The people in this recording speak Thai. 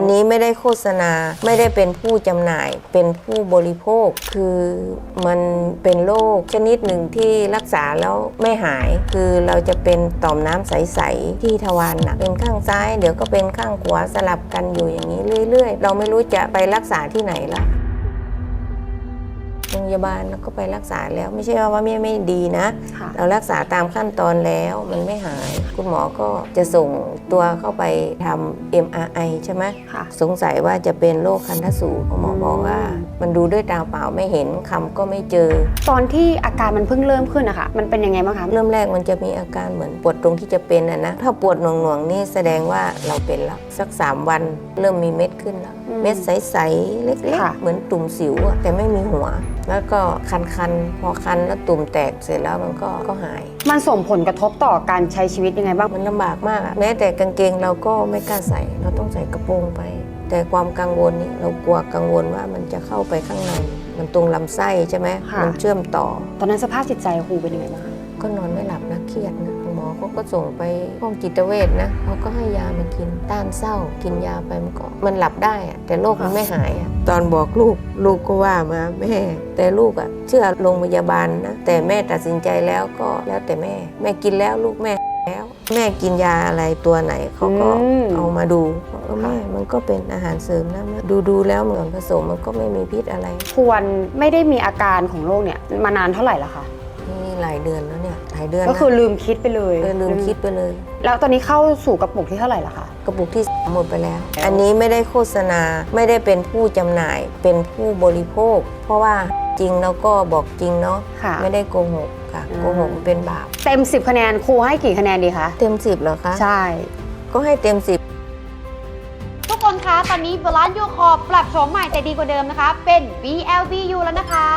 อันนี้ไม่ได้โฆษณาไม่ได้เป็นผู้จำหน่าย เป็นผู้บริโภค คือมันเป็นโรคชนิดหนึ่งที่รักษาแล้วไม่หาย คือเราจะเป็นต่อมน้ำใส ๆ ที่ทวารหนักเป็นข้างซ้าย เดี๋ยวก็เป็นข้างขวาสลับกันอยู่อย่างนี้เรื่อย ๆ เราไม่รู้จะไปรักษาที่ไหนแล้ว โรงพยาบาลแล้วก็ไปรักษาแล้ว ไม่ใช่ว่าว่าไม่ไม่ดีนะ ค่ะเรารักษาตามขั้นตอนแล้วมันไม่หาย คุณหมอก็จะส่งตัวเข้าไปทำ MRI ใช่ไหมค่ะ สงสัยว่าจะเป็นโรคคันทะสูคุณหมอบอกว่า มันดูด้วยตาเปล่าไม่เห็นคำก็ไม่เจอ ตอนที่อาการมันเพิ่งเริ่มขึ้นนะคะมันเป็นยังไงบ้างคะเริ่มแรกมันจะมีอาการเหมือนปวดตรงที่จะเป็นอะนะ ถ้าปวดหน่วงๆนี่แสดงว่าเราเป็นแล้วสัก 3 วันเริ่มมีเม็ดขึ้นแล้ว อืมเม็ดใส ๆ เล็ก ค่ะ ๆ เหมือนตุ่มสิวอะแต่ไม่มีหัวแล้วก็คันๆ พอคันแล้วตุ่มแตกเสร็จแล้วมันก็ก็หาย มันส่งผลกระทบต่อการใช้ชีวิตยังไงบ้าง มันลำบากมากอะแม้แต่กางเกงเราก็ไม่กล้าใส่ เราต้องใส่กระโปรงไป แต่ความกังวลนี่เรากลัวกังวลว่ามันจะเข้าไปข้างใน มันตรงลำไส้ใช่ไหมค่ะ มันเชื่อมต่อ ตอนนั้นสภาพจิตใจครูเป็นยังไงบ้างคะ ก็นอนไม่หลับนะเครียดนะหมอเขาก็ส่งไปห้องจิตเวชนะเขาก็ให้ยามากินต้านเศร้า กินยาไปมันก็มันหลับได้อะแต่โรคมันไม่หายอะตอนบอกลูกลูกก็ว่ามาแม่ แต่ลูกอะเชื่อโรงพยาบาลนะแต่แม่ตัดสินใจแล้วก็แล้วแต่แม่ แม่กินแล้วลูกแม่แล้ว แม่กินยาอะไรตัวไหนเขาก็อืม เอามาดูบอกเออแม่มันก็เป็นอาหารเสริมนะแม่ดูดูแล้วเหมือนผสมมันก็ไม่มีพิษอะไร ควรไม่ได้มีอาการของโรคเนี่ยมานานเท่าไหร่แล้วคะนี่ห ลายเดือนแล้วเนี่ยหลายเดือนก็นะคือลืมคิดไปเลยเออลืมคิดไปเลย แล้วตอนนี้เข้าสู่กระปุกที่เท่าไหร่แล้วคะ กระปุกที่หมดไปแล้ว อันนี้ไม่ได้โฆษณาไม่ได้เป็นผู้จำหน่ายเป็นผู้บริโภค เพราะว่าจริงแล้วก็บอกจริงเนาะค่ะไม่ได้โกหกค่ะอืม โกหกมันเป็นบาปเต็ม 10 คะแนนครูให้กี่คะแนนดีคะ เต็มสิบเหรอคะใช่ ก็ให้เต็มสิบ ทุกคนคะ ตอนนี้บาลานซ์ยูคอปรับโฉมใหม่แต่ดีกว่าเดิมนะคะ เป็น BLBU แล้วนะคะ